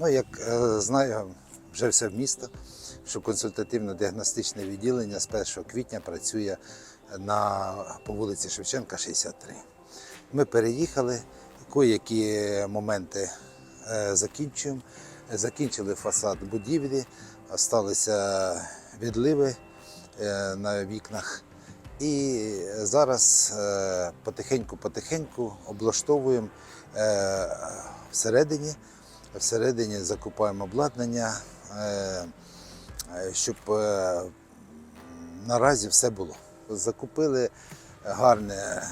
Ну, як е, знаю, вже все в місто, що консультативно-діагностичне відділення з 1 квітня працює на, по вулиці Шевченка, 63. Ми переїхали, кої-які моменти е, закінчуємо. Закінчили фасад будівлі, залишилися відливи е, на вікнах. І зараз потихеньку-потихеньку облаштовуємо всередині. Всередині закупаємо обладнання, е, е, щоб е, наразі все було. Закупили гарне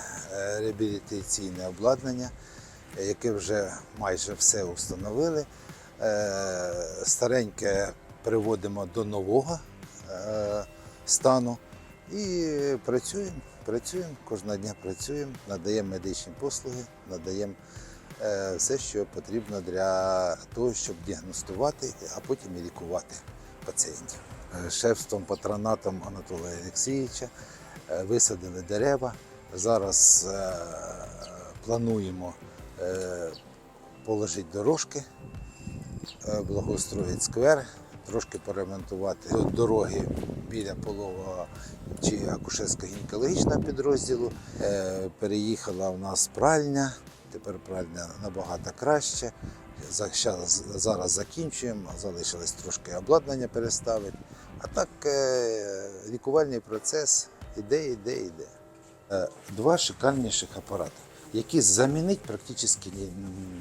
реабілітаційне обладнання, яке вже майже все установили. Е, Стареньке приводимо до нового стану і працюємо. Працюємо кожного дня працюємо, надаємо медичні послуги, надаємо все, що потрібно для того, щоб діагностувати, а потім і лікувати пацієнтів. Е, Шефством, патронатом Анатолія Олексійовича е, висадили дерева. Зараз е, плануємо е, положити дорожки, е, благоустроїти сквер, трошки поремонтувати дороги біля полового чи акушерсько-гінекологічного підрозділу. Е, Переїхала у нас пральня, тепер пральня набагато краще. За- Зараз закінчуємо, залишилось трошки обладнання переставити. А так е, лікувальний процес іде, іде, іде. Е, Два шикарніших апарати, які замінити практично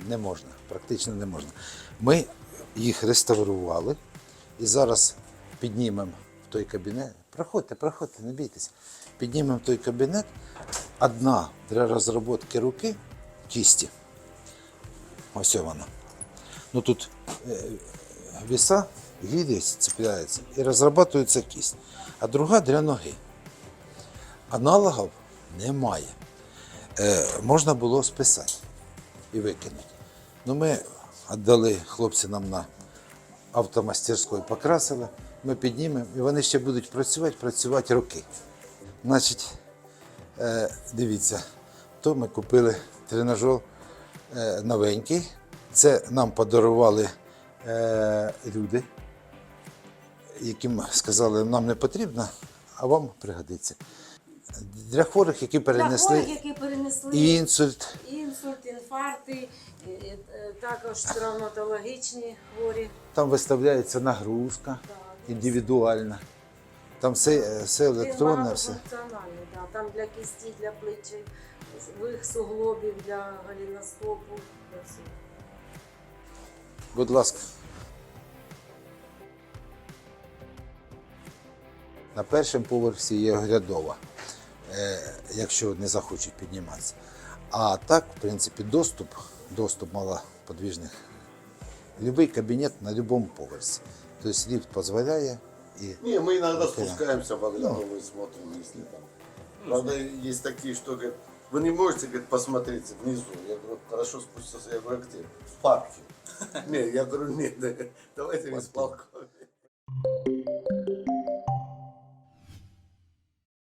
не можна. Практично не можна. Ми їх реставрували і зараз піднімемо в той кабінет. Проходьте, проходьте, не бійтесь. Піднімемо той кабінет. Одна для розробки руки кісті. Ось вона. Ну тут е, віса, гілі цепляються і розрабатується кість. А друга для ноги. Аналогів немає. Е, можна було списати і викинути. Ну, ми віддали хлопці нам на автомастерську покрасили. Ми піднімемо, і вони ще будуть працювати, працювати роки. Значить, е, дивіться, то ми купили тренажер е, новенький. Це нам подарували е, люди, яким сказали, нам не потрібно, а вам пригодиться. Для хворих, які Для перенесли хворих, які перенесли інсульт, інсульт, інфаркти, е, е, також травматологічні хворі. там виставляється нагрузка індивідуальна. Там все, все електронне, все. Да. Там для кісті, для плечей, вих суглобів, для галіноскопу, для всього. Будь ласка. На першому поверсі є оглядова, е, якщо не захочуть підніматися. А так, в принципі, доступ, доступ малоподвижних. Любий кабінет на будь-якому поверсі. Тобто ліфт дозволяє і Не, мы иногда Окей. спускаемся в оглядовую и смотрим, если там. Правда, есть такие, что говорят, вы не можете говорит, посмотреть внизу. Я говорю, хорошо спустился. Я говорю, «А где? В парке. Нет, я говорю, нет, давайте без исполкоме.